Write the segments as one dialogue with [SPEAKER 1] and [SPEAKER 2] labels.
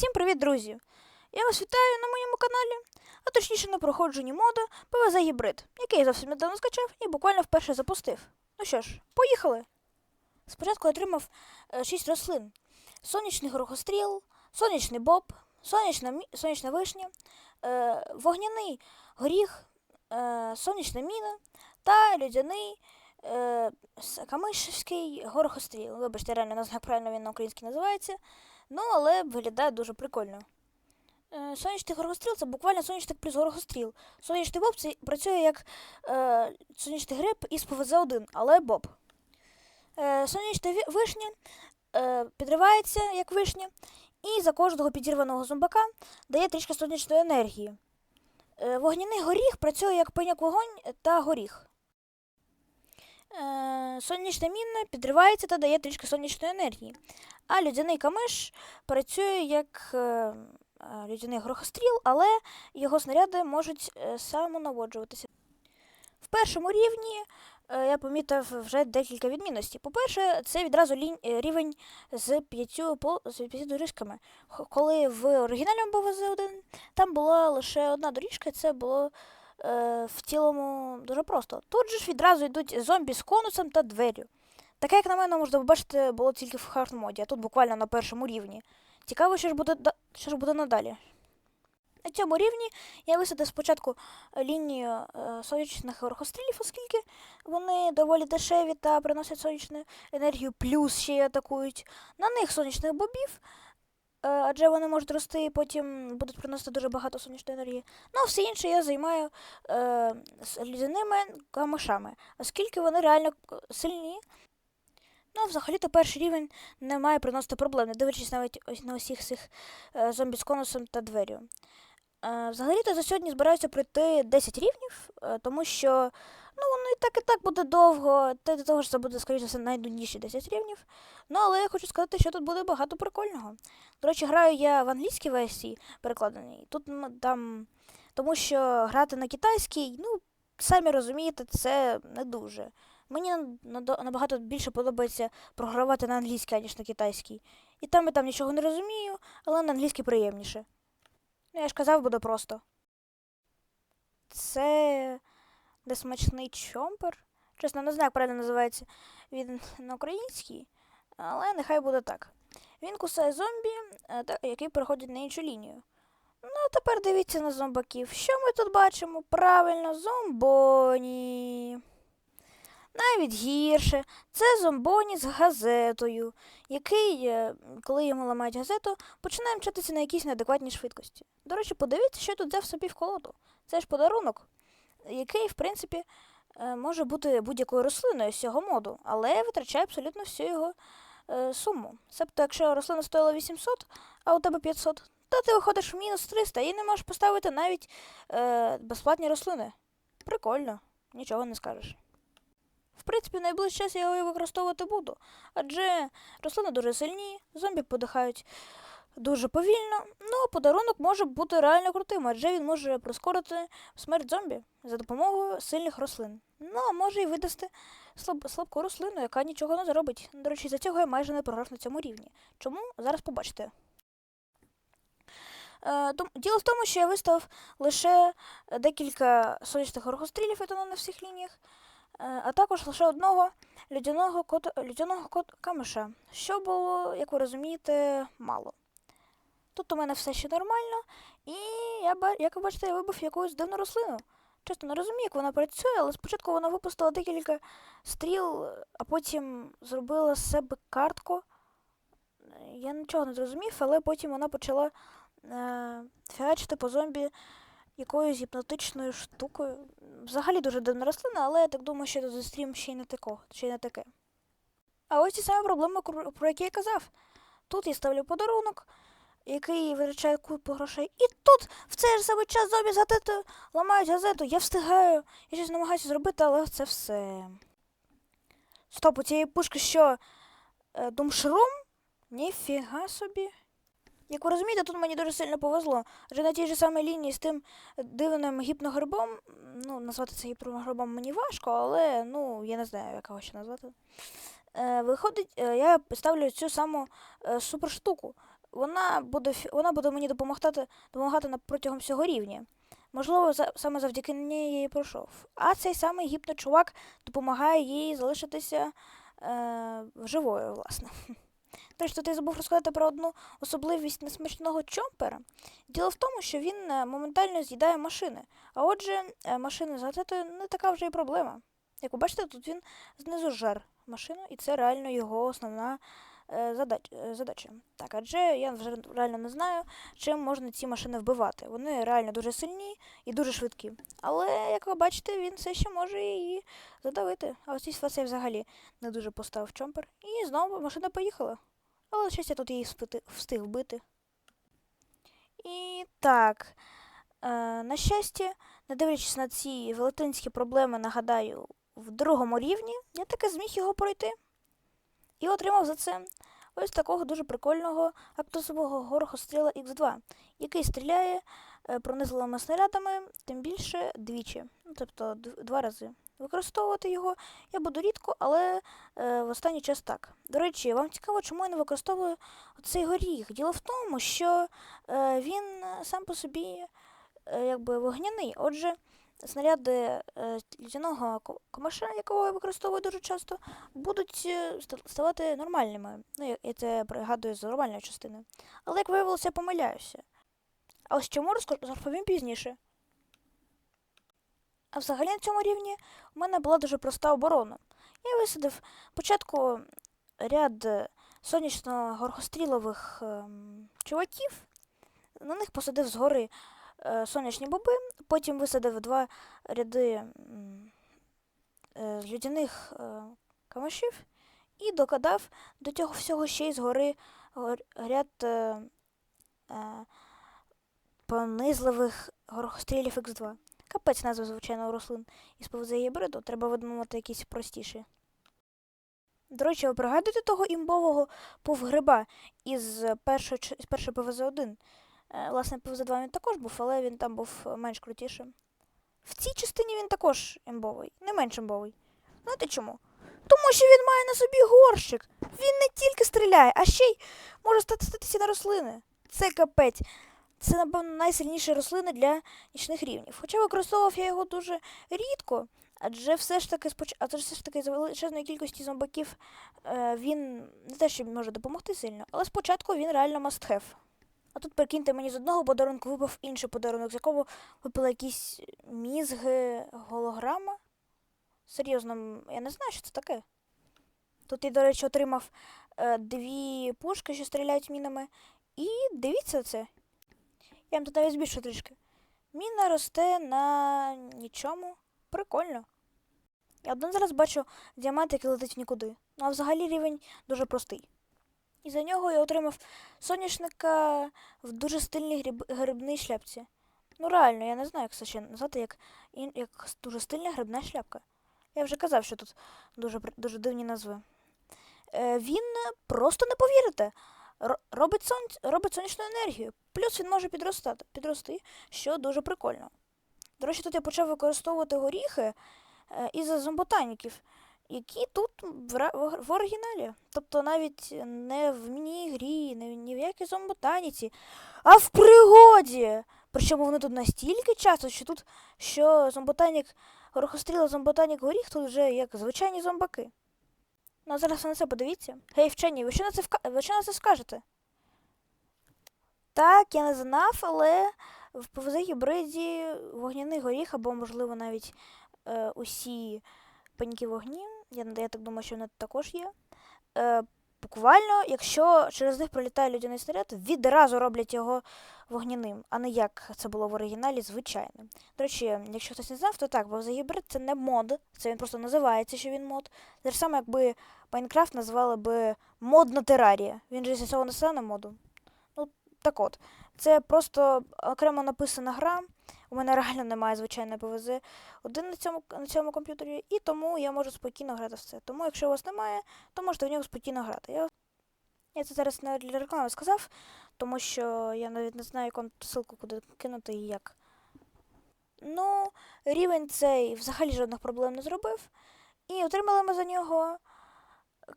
[SPEAKER 1] Всім привіт, друзі! Я вас вітаю на моєму каналі, а точніше на проходженні моду ПВЗ Гібрид, який я зовсім недавно скачав і буквально вперше запустив. Ну що ж, поїхали! Спочатку я отримав 6 рослин: сонячний горохостріл, сонячний боб, сонячна, сонячна вишня, е, вогняний горіх, е, сонячна міна та людяний е, камишівський горохостріл. Вибачте, реально не знаю, правильно він на українській називається. Ну, але виглядає дуже прикольно. Е, сонячний горохостріл це буквально сонячний плюс горохостріл. Сонячний боб це працює як е, сонячний гриб із ПВЗ-1, але боб. Е, сонячна ві- вишня е, підривається як вишня, і за кожного підірваного зомбака дає трішки сонячної енергії. Е, вогняний горіх працює як пеняк вогонь та горіх. Е, сонячна міна підривається та дає трішки сонячної енергії. А людяний камиш працює як е, е, людяний грохостріл, але його снаряди можуть самонаводжуватися. В першому рівні я помітив вже декілька відмінностей. По-перше, це відразу рівень з п'ятью пол- доріжками. Коли в оригінальному БВЗ-1 там була лише одна доріжка, це було е, в цілому дуже просто. Тут же ж відразу йдуть зомбі з конусом та дверю. Таке, як на мене, можна побачити, було тільки в хард-моді, а тут буквально на першому рівні. Цікаво, що ж буде, що ж буде надалі. На цьому рівні я висадив спочатку е, лінію е, сонячних верхострілів, оскільки вони доволі дешеві та приносять сонячну енергію, плюс ще й атакують. На них сонячних бобів, адже вони можуть рости і потім будуть приносити дуже багато сонячної енергії. Ну, а все інше я займаю е, лідяними камишами, оскільки вони реально сильні. Ну, взагалі-то перший рівень не має приносити проблем, не дивлячись навіть ось на усіх цих е, зомбі з конусом та дверю. Е, взагалі-то за сьогодні збираюся пройти 10 рівнів, е, тому що ну, воно і так і так буде довго, та й до того ж це буде, скоріше все, найнудніші 10 рівнів. Ну, але я хочу сказати, що тут буде багато прикольного. До речі, граю я в англійській версії перекладеній. Тут там, тому що грати на китайській, ну, самі розумієте, це не дуже. Мені набагато більше подобається програвати на англійській, ніж на китайській. І там і там нічого не розумію, але на англійській приємніше. Ну, я ж казав, буде просто. Це несмачний чомпер. Чесно, не знаю, як правильно називається він на українській, але нехай буде так. Він кусає зомбі, е, які переходять на іншу лінію. Ну, а тепер дивіться на зомбаків. Що ми тут бачимо? Правильно, зомбоні. Навіть гірше, це зомбоні з газетою, який, е, коли йому ламають газету, починає мчатися на якійсь неадекватній швидкості. До речі, подивіться, що тут взяв собі в колоду. Це ж подарунок, який, в принципі, е, може бути будь-якою рослиною з цього моду, але витрачає абсолютно всю його е, суму. Себто, якщо рослина стоїла 800, а у тебе 500, то ти виходиш в мінус 300 і не можеш поставити навіть безплатні рослини. Prикольно, нічого не скажеш. В принципі, найближчий час я його використовувати буду, адже рослини дуже сильні, зомбі подихають дуже повільно. Ну, а подарунок може бути реально крутим, адже він може прискорити смерть зомбі за допомогою сильних рослин. Ну, а може і видасти слаб- слабку рослину, яка нічого не зробить. До речі, за цього я майже не програв на цьому рівні. Чому? Зараз побачите. Е, Діло в тому, що я виставив лише декілька сонячних горохострілів, і то не на всіх лініях, а також лише одного людяного, кот... людяного кот... камеша, що було, як ви розумієте, мало. Тут у мене все ще нормально, і я, як ви бачите, я вибив якусь дивну рослину. Чесно, не розумію, як вона працює, але спочатку вона випустила декілька стріл, а потім зробила з себе картку. Е, Я нічого не зрозумів, але потім вона почала е, фіачити по зомбі якоюсь гіпнотичною штукою. Взагалі дуже дивна рослина, але я так думаю, що за стрім ще й не тако, ще й не таке. А ось ті самі проблеми, про які я казав. Тут я ставлю подарунок, який витрачає купу грошей. І тут в цей же самий час зомбі з газетою ламають газету, я встигаю, я щось намагаюся зробити, але це все. Стоп, у цієї пушки що? Е, Думшрум? Ніфіга собі. Як ви розумієте, тут мені дуже сильно повезло. Адже на тій же самій лінії з тим дивним гіпногрибом, ну, назвати це гіпногрибом мені важко, але ну, я не знаю, як його ще назвати. Е, виходить, е, я ставлю цю саму е, суперштуку. вона буде, вона буде мені допомагати, допомагати протягом всього рівня. Можливо, за, саме завдяки неї я її пройшов. А цей самий гіпночувак допомагає їй залишитися е, живою, власне. Речі, ти забув розказати про одну особливість несмачного чомпера. Діло в тому, що він е, моментально з'їдає машини. А отже, е, машини згадати не така вже і проблема. Як ви бачите, тут він знизу жар машину, і це реально його основна задач, е, задача. Так, адже я вже реально не знаю, чим можна ці машини вбивати. Вони реально дуже сильні і дуже швидкі. Але, як ви бачите, він все ще може її задавити. А ось цей цей взагалі не дуже поставив чомпер. І знову машина поїхала. Але щось я тут її вспити- встиг вбити. І так. Е, на щастя, не дивлячись на ці велетенські проблеми, нагадаю, в другому рівні, я таки зміг його пройти. І отримав за це ось такого дуже прикольного актусового горохостріла Х2, який стріляє е, пронизливими снарядами, тим більше двічі, ну, тобто два рази. Використовувати його я буду рідко, але е, в останній час так. До речі, вам цікаво, чому я не використовую цей горіх? Діло в тому, що е, він сам по собі е, якби вогняний. Отже, снаряди е, лідяного ко- комаша, якого я використовую дуже часто, будуть е, ставати нормальними. Ну, я- це пригадую з нормальної частини. Але як виявилося, я помиляюся. А ось чому розповім пізніше. А взагалі на цьому рівні у мене була дуже проста оборона. Я висадив спочатку ряд е, сонячно-горхострілових ем, чуваків, на них посадив згори сонячні боби, потім висадив два ряди е, людяних е, камашів і докладав до цього всього ще й згори ряд е, е, понизливих горохострілів Х2. Капець назва, звичайно, рослин із гібриду, треба видумати якісь простіші. До речі, ви пригадуєте того імбового повгриба із першої, першої ПВЗ-1? Е, Власне, ПВЗ-2 він також був, але він там був е, менш крутішим. В цій частині він також імбовий, не менш імбовий. Знаєте чому? Тому що він має на собі горщик. Він не тільки стріляє, а ще й може статися на рослини. Це капець. Це, напевно, найсильніші рослини для нічних рівнів. Хоча використовував я його дуже рідко, адже все ж таки споч... адже все ж таки з величезної кількості зомбаків е, він не те, що може допомогти сильно, але спочатку він реально must have. А тут прикиньте, мені з одного подарунку випав інший подарунок, з якого випали якісь мізги, голограма. Серйозно, я не знаю, що це таке. Тут я, до речі, отримав е, дві пушки, що стріляють мінами. І дивіться це. Я вам тут навіть збільшу трішки. Міна росте на нічому. Прикольно. Я один зараз бачу діамант, який летить нікуди. Ну а взагалі рівень дуже простий. І за нього я отримав соняшника в дуже стильній гриб... грибній шляпці. Ну реально, я не знаю, як це ще назвати, як, як дуже стильна грибна шляпка. Я вже казав, що тут дуже, дуже дивні назви. Е, він е, просто не повірите. Робить, сон... робить сонячну енергію. Плюс він може підростати, підрости, що дуже прикольно. До речі, тут я почав використовувати горіхи е, із зомботаніків, які тут в, в оригіналі. Тобто навіть не в міні-грі, не ні в якій зомботаніці, а в пригоді. Причому вони тут настільки часто, що тут що зомботанік, горохостріла зомботанік горіх тут вже як звичайні зомбаки. Ну а зараз на це подивіться. Гей, вчені, ви що на це, вка... ви що на це скажете? Так, я не знав, але в ПВЗ гібриді вогняний горіх, або, можливо, навіть е, усі паніки вогні, я, я так думаю, що вони також є. Е, буквально, якщо через них пролітає людяний снаряд, відразу роблять його вогняним, а не як це було в оригіналі, звичайним. До речі, якщо хтось не знав, то так, ПВЗ гібрид це не мод, це він просто називається, що він мод. Те ж саме, якби Майнкрафт назвали би мод на терарія. Він же зі цього не стане моду. Так от, це просто окремо написана гра. У мене реально немає звичайної ПВЗ один на цьому, на цьому комп'ютері, і тому я можу спокійно грати в це. Тому, якщо у вас немає, то можете в нього спокійно грати. Я, я це зараз не для реклами сказав, тому що я навіть не знаю, яку ссылку куди кинути і як. Ну, рівень цей взагалі жодних проблем не зробив. І отримали ми за нього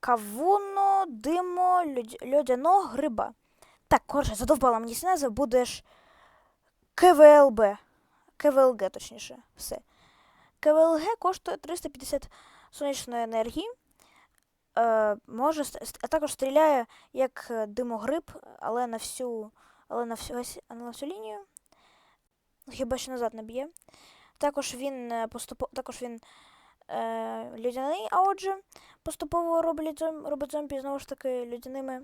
[SPEAKER 1] кавуно, димо, льодяного гриба. Так, коротше, задовбала мені назва, будеш КВЛБ. КВЛГ, точніше, все. КВЛГ коштує 350 сонячної енергії. Е, може, а також стріляє як е, димогриб, але на всю, але на всю, на всю лінію. Хіба що назад не б'є. Також він е, поступово, також він е, людяний, а отже, поступово роблять зом, робить зомбі знову ж таки людяними.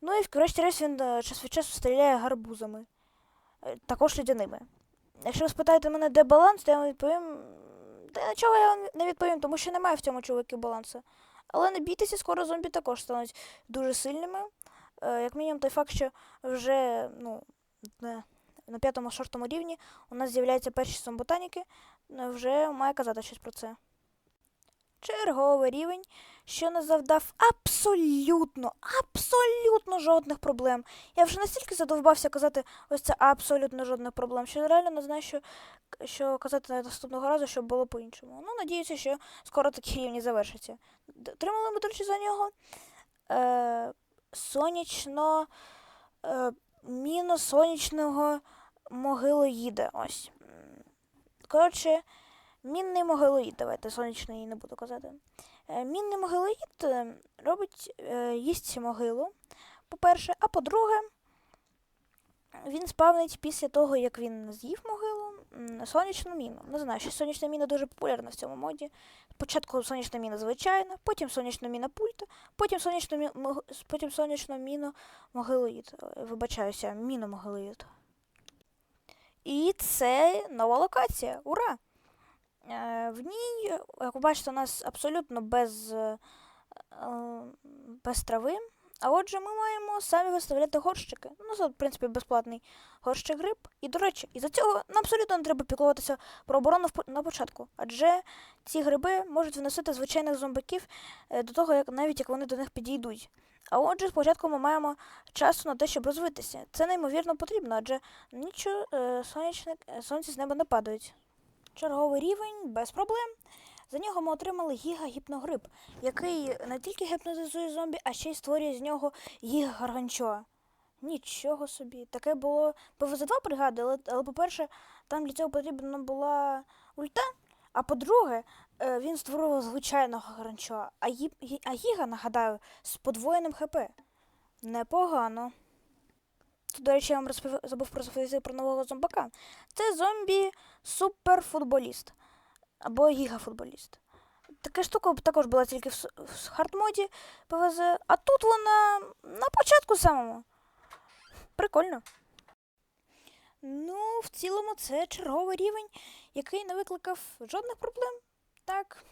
[SPEAKER 1] Ну і врешті-решт він е, час від часу стріляє гарбузами, е, також людяними. Якщо ви спитаєте мене, де баланс, то я вам відповім. Та нічого я вам не відповім, тому що немає в цьому чоловіку балансу. Але не бійтеся, скоро зомбі також стануть дуже сильними. Е, як мінімум, той факт, що вже ну, на, на п'ятому-шостому рівні у нас з'являються перші зомботаніки, вже має казати щось про це. Черговий рівень, що не завдав абсолютно, абсолютно жодних проблем. Я вже настільки задовбався казати ось це абсолютно жодних проблем, що реально не знаю, що, що казати наступного разу, щоб було по-іншому. Ну, надіюся, що скоро такі рівні завершаться. Отримали ми, до речі, за нього е, сонячно, е, міну сонячного могилоїда. Ось. Коротше, мінний могилоїд, давайте сонячний не буду казати. Е, Мінний могилоїд е, робить, е, їсть могилу, по-перше, а по-друге, він спавнить після того, як він з'їв могилу, сонячну міну. Не знаю, що сонячна міна дуже популярна в цьому моді. Спочатку сонячна міна звичайна, потім сонячна міна пульта, потім сонячна, мі... мог- потім сонячна міна могилоїд. Вибачаюся, міна могилоїд. І це нова локація. Ура! Е, В ній, як ви бачите, у нас абсолютно без, е, е, без трави. А отже, ми маємо самі виставляти горщики. Ну, це, в принципі, безплатний горщик гриб. І, до речі, із-за цього нам абсолютно не треба піклуватися про оборону на початку. Адже ці гриби можуть виносити звичайних зомбаків е, до того, як навіть як вони до них підійдуть. А отже, спочатку ми маємо часу на те, щоб розвитися. Це неймовірно потрібно, адже нічого е, сонячне, е, сонці з неба не падають. Черговий рівень без проблем. За нього ми отримали гіга-гіпногриб, який не тільки гіпнотизує зомбі, а ще й створює з нього гіга-гарганчоа. Нічого собі. Таке було ПВЗ-2 бригади, але, але по-перше, там для цього потрібна була ульта. А по-друге, е, він створював звичайного гаранчоа, а, гі- а Гіга, нагадаю, з подвоєним ХП. Непогано. Тут, до речі, я вам розпов... забув розповісти про нового зомбака. Це зомбі суперфутболіст або гігафутболіст. Така штука також була тільки в, в хардмоді ПВЗ, а тут вона на початку самому. Прикольно. Ну, в цілому, це черговий рівень, який не викликав жодних проблем. Так,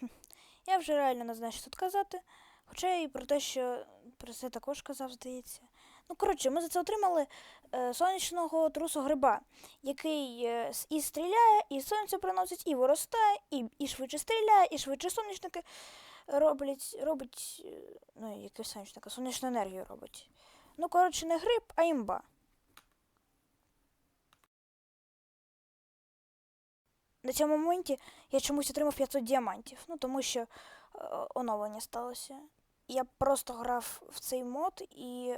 [SPEAKER 1] я вже реально не знаю, що тут казати. Хоча і про те, що про це також казав, здається. Ну, коротше, ми за це отримали е, сонячного трусу гриба, який е, і стріляє, і сонце приносить, і виростає, і, і швидше стріляє, і швидше сонячники роблять, робить, е, ну, яке сонячника, сонячну енергію робить. Ну, коротше, не гриб, а імба. На цьому моменті я чомусь отримав 500 діамантів, ну тому що е, оновлення сталося. Я просто грав в цей мод і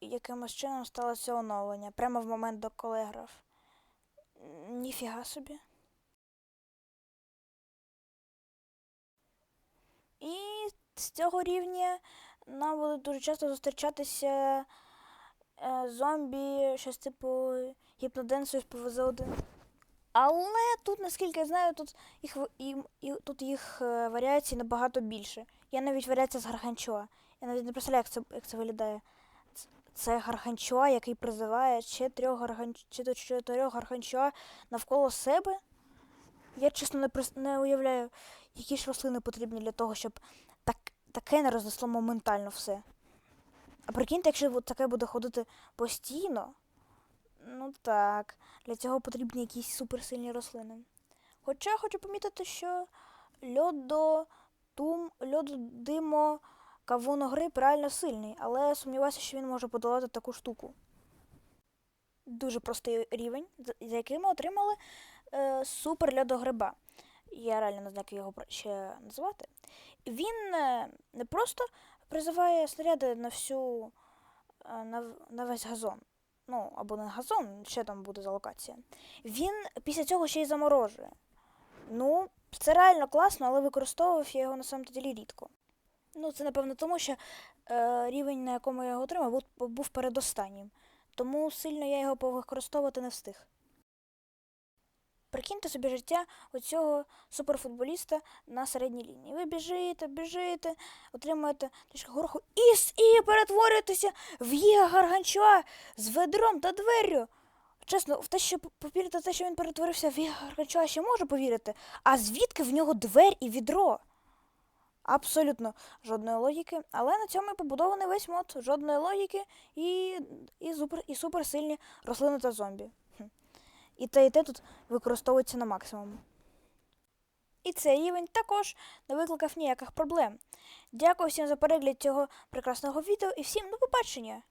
[SPEAKER 1] якимось чином сталося оновлення прямо в момент, до коли я грав. Ніфіга собі. І з цього рівня нам будуть дуже часто зустрічатися е, зомбі, щось типу гіпноденсу з ПВЗ-1. Але тут, наскільки я знаю, тут їх, і, і, тут їх е, варіацій набагато більше. Є навіть варіація з Гарганчоа. Я навіть не представляю, як це, як це виглядає. Це Гарганчоа, який призиває ще трьох гарганч... чи до чотирьох Гарганчоа навколо себе. Я чесно не, прис- не уявляю, які ж рослини потрібні для того, щоб так, таке не рознесло моментально все. А прикиньте, якщо таке буде ходити постійно, ну так, для цього потрібні якісь суперсильні рослини. Хоча хочу помітити, що льодо, тум, льододимо, кавуногриб реально сильний, але сумніваюся, що він може подолати таку штуку. Дуже простий рівень, за який ми отримали е, супер льодогриба. Я реально не знаю, як його ще назвати. Він е, не просто призиває снаряди на всю е, на, на весь газон. ну, або не газон, що там буде за локація, він після цього ще й заморожує. Ну, це реально класно, але використовував я його на самом ділі рідко. Ну, це напевно тому, що е, рівень, на якому я його отримав, був, був передостаннім. Тому сильно я його повикористовувати не встиг. Прикиньте собі життя оцього суперфутболіста на середній лінії. Ви біжите, біжите, отримуєте трішки гороху і, і перетворюєтеся в Єга Гарганчуа з ведром та дверю. Чесно, в те, що повірити те, що він перетворився в Єга Гарганчуа, ще можу повірити. А звідки в нього двер і відро? Абсолютно жодної логіки, але на цьому і побудований весь мод. Жодної логіки і, і, супер, і суперсильні рослини та зомбі. І те, і те тут використовується на максимум. І цей рівень також не викликав ніяких проблем. Дякую всім за перегляд цього прекрасного відео і всім до побачення!